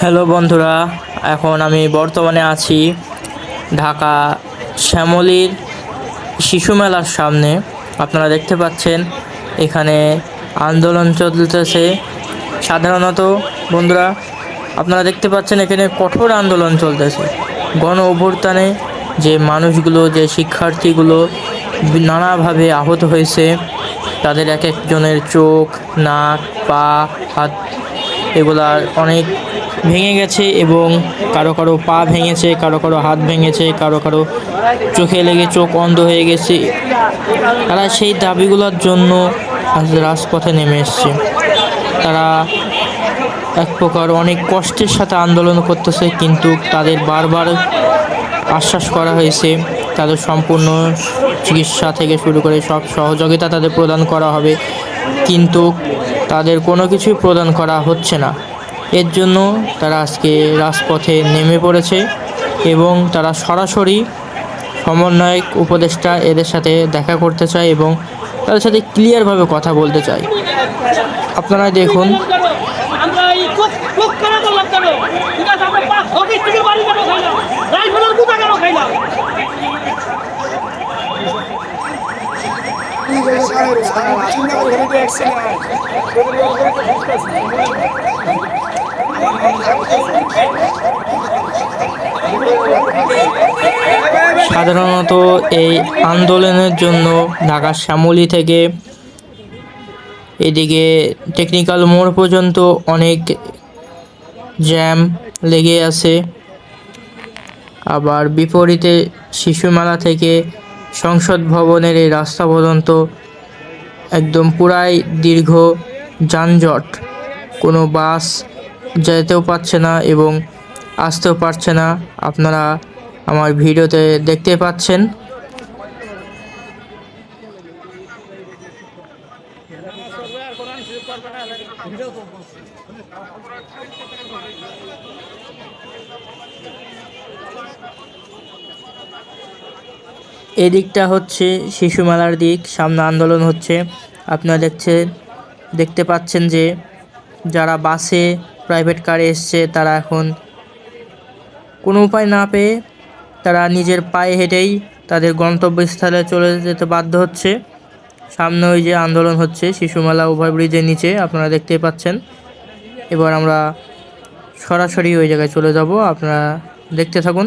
Hello বন্ধুরা, এখন আমি বর্তমানে আছি ঢাকা শ্যামলীর শিশু মেলার সামনে। আপনারা দেখতে পাচ্ছেন, এখানে আন্দোলন চলতেছে। সাধারণত বন্ধুরা, আপনারা দেখতে পাচ্ছেন এখানে কঠোর আন্দোলন চলতেছে। গণ অভ্যুত্থানে যে মানুষগুলো, যে শিক্ষার্থীগুলো নানাভাবে আহত হয়েছে, তাদের এক একজনের চোখ, নাক, পা, হাত, এগুলার অনেক ভেঙে গেছে এবং কারও কারও পা ভেঙেছে, কারও কারও হাত ভেঙেছে, কারও কারও চোখে লেগে চোখ অন্ধ হয়ে গেছে। তারা সেই দাবিগুলোর জন্য আজ রাজপথে নেমে এসছে। তারা এক প্রকার অনেক কষ্টের সাথে আন্দোলন করতেছে, কিন্তু তাদের বারবার আশ্বাস করা হয়েছে, তাদের সম্পূর্ণ চিকিৎসা থেকে শুরু করে সব সহযোগিতা তাদের প্রদান করা হবে, কিন্তু তাদের কোনো কিছুই প্রদান করা হচ্ছে না। এর জন্য তারা আজকে রাজপথে নেমে পড়েছে এবং তারা সরাসরি সমন্বয়ক উপদেষ্টা এদের সাথে দেখা করতে চায় এবং তাদের সাথে ক্লিয়ারভাবে কথা বলতে চায়। আপনারা দেখুন। সাধারণত এই আন্দোলনের জন্য ঢাকা শ্যামলী থেকে এদিকে টেকনিক্যাল মোড় পর্যন্ত অনেক জ্যাম লেগে আছে। আবার বিপরীতে শিশুমেলা থেকে সংসদ ভবনের এই রাস্তা পর্যন্ত একদম পুরাই দীর্ঘ যানজট। কোনো বাস যেতেও পারছে না এবং আসতেও পারছে না। আপনারা আমার ভিডিওতে দেখতে পাচ্ছেন। এদিকটা হচ্ছে শিশু মেলার দিক, সামনে আন্দোলন হচ্ছে। আপনারা দেখছেন দেখতে পাচ্ছেন যে যারা বাসে প্রাইভেট কারে এসছে, তারা এখন কোনো উপায় না পেয়ে তারা নিজের পায়ে হেঁটেই তাদের গন্তব্যস্থলে চলে যেতে বাধ্য হচ্ছে। সামনে ওই যে আন্দোলন হচ্ছে, শিশুমেলা ওভারব্রিজের নিচে, আপনারা দেখতেই পাচ্ছেন। এবার আমরা সরাসরি ওই জায়গায় চলে যাব, আপনারা দেখতে থাকুন।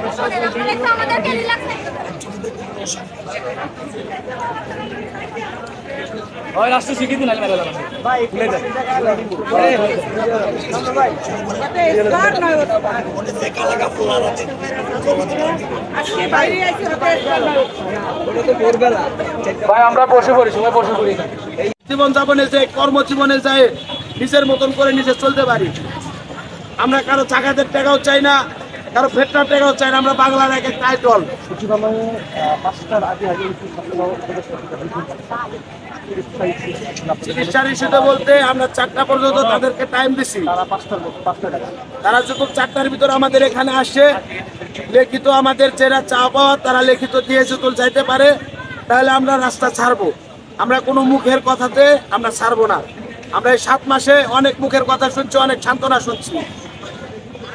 ভাই একটু আমাদেরকে রিল্যাক্স ভাই আমরা বসে পড়ি সময় বসে পড়ি। জীবন যাপনে যে কর্মজীবনে যায় নিজের মতন করে নিজে চলতে পারি। আমরা কারও চাকাতের টাকাও চাই না কারও ফেটনার টাকাও চাই না, আমরা বাংলার এক একটা আইডল চিকিৎসার ইস্যুতে বলতে আমরা চারটা পর্যন্ত তাদেরকে টাইম দিছি। তারা যখন চারটার ভিতর আমাদের এখানে আসে, লিখিত আমাদের যারা চা পাওয়া, তারা লিখিত দিয়ে যদি যাইতে পারে, তাহলে আমরা রাস্তা ছাড়বো। আমরা কোনো মুখের কথাতে আমরা ছাড়বো না। আমরা এই সাত মাসে অনেক মুখের কথা শুনছি, অনেক সান্ত্বনা শুনছি।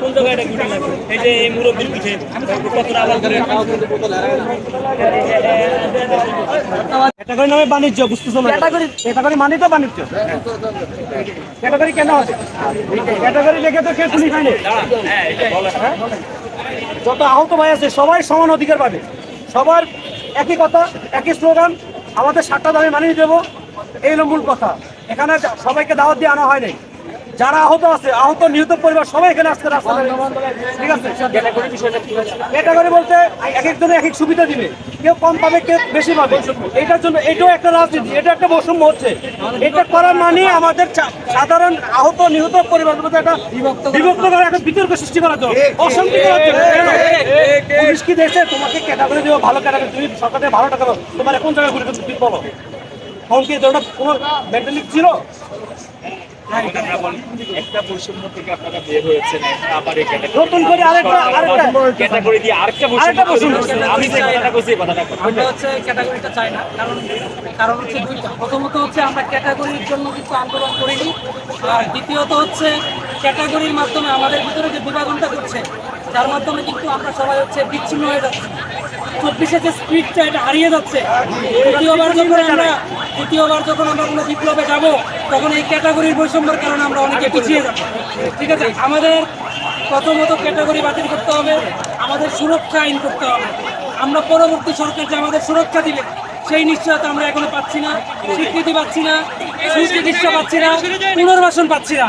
কোন জায়গায় গুটি লাগবে এই যে এই মুরব্বীর পিঠে কত আওয়াজ করে ক্যাটাগরি নামে বাণিজ্য বুঝতেছো না? ক্যাটাগরি ক্যাটাগরি মানে তো বাণিজ্য। ক্যাটাগরি কেন আছে? ক্যাটাগরি লেখে তো কে শুনি খায়নি হ্যাঁ? যত আহত ভাই আছে সবাই সমান অধিকার পাবে। সবার একই কথা একই স্লোগান আমাদের সাতটা দামে মানিয়ে দেবো এই হলো মূল কথা। এখানে সবাইকে দাওয়াত দিয়ে আনা হয় নাই যারা আহত আছে আহত নিহত পরিবার সবাই এখানে আসতে রাস্তা ঠিক আছে? ক্যাটাগরি বলতে এক একজনে এক এক সুবিধা দিবে। কেউ কম পাবে কেউ বেশি পাবে। এটার জন্য এটাও একটা রাজনীতি এটা একটা বৈষম্য হচ্ছে। এটা করার মানে আমাদের সাধারণ আহত নিহত পরিবারের মধ্যে একটা বিভক্ত করার একটা বিতর্ক সৃষ্টি করার জন্য অশান্তি করার জন্য। পুলিশ কি দেখছে? তোমাকে ক্যাটাগরি দেবো ভালো ক্যাটাগরি তুমি সরকার থেকে ভালো টাকা পাবো তোমার কোন জায়গায় ঘুরে তুমি বলো। তখন কি কোনো ছিল? একটা বৈষম্য থেকে আপনারা বের হয়েছেন আবার এই ক্যাটাগরি নতুন করে আরেকটা আরেকটা। ক্যাটাগরি দিয়ে আরেকটা আরেকটা বৈষম্য বৈষম্য। তৈরি হচ্ছে। আমি যে কথাটা কইছি কথাটা আমরা হচ্ছে ক্যাটাগরিটা চাই না কারণ কারণ হচ্ছে দুইটা। প্রথমত হচ্ছে আমরা ক্যাটাগরির জন্য কিছু আন্দোলন করিনি। আর দ্বিতীয়ত হচ্ছে ক্যাটাগরির মাধ্যমে আমাদের ভিতরে যে বিভাজনটা করছে যার মাধ্যমে কিন্তু আমরা সবাই হচ্ছে বিচ্ছিন্ন হয়ে যাচ্ছি। চব্বিশে যে স্পিডটা এটা হারিয়ে যাচ্ছে, দ্বিতীয়বার যখন আমরা দ্বিতীয়বার যখন আমরা কোনো বিপ্লবে যাব, তখন এই ক্যাটাগরির বৈষম্যের কারণে আমরা অনেকে পিছিয়ে যাব। ঠিক আছে? আমাদের প্রথমত ক্যাটাগরি বাতিল করতে হবে, আমাদের সুরক্ষা আইন করতে হবে। আমরা পরবর্তী সরকার যে আমাদের সুরক্ষা দিবে, সেই নিশ্চয়তা আমরা এখনও পাচ্ছি না, স্বীকৃতি পাচ্ছি না, সুচিকিৎসা পাচ্ছি না, পুনর্বাসন পাচ্ছি না।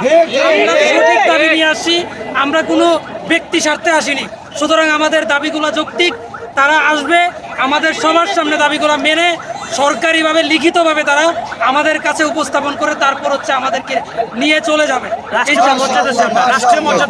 আমরা সঠিক দাবি নিয়ে আসছি আমরা কোনো ব্যক্তি স্বার্থে আসেনি। সুতরাং আমাদের দাবিগুলো যৌক্তিক। তারা আসবে আমাদের সবার সামনে দাবিগুলো মেনে সরকারিভাবে লিখিতভাবে তারা আমাদের কাছে উপস্থাপন করে তারপর হচ্ছে আমাদেরকে নিয়ে চলে যাবে। রাষ্ট্রীয় মর্যাদা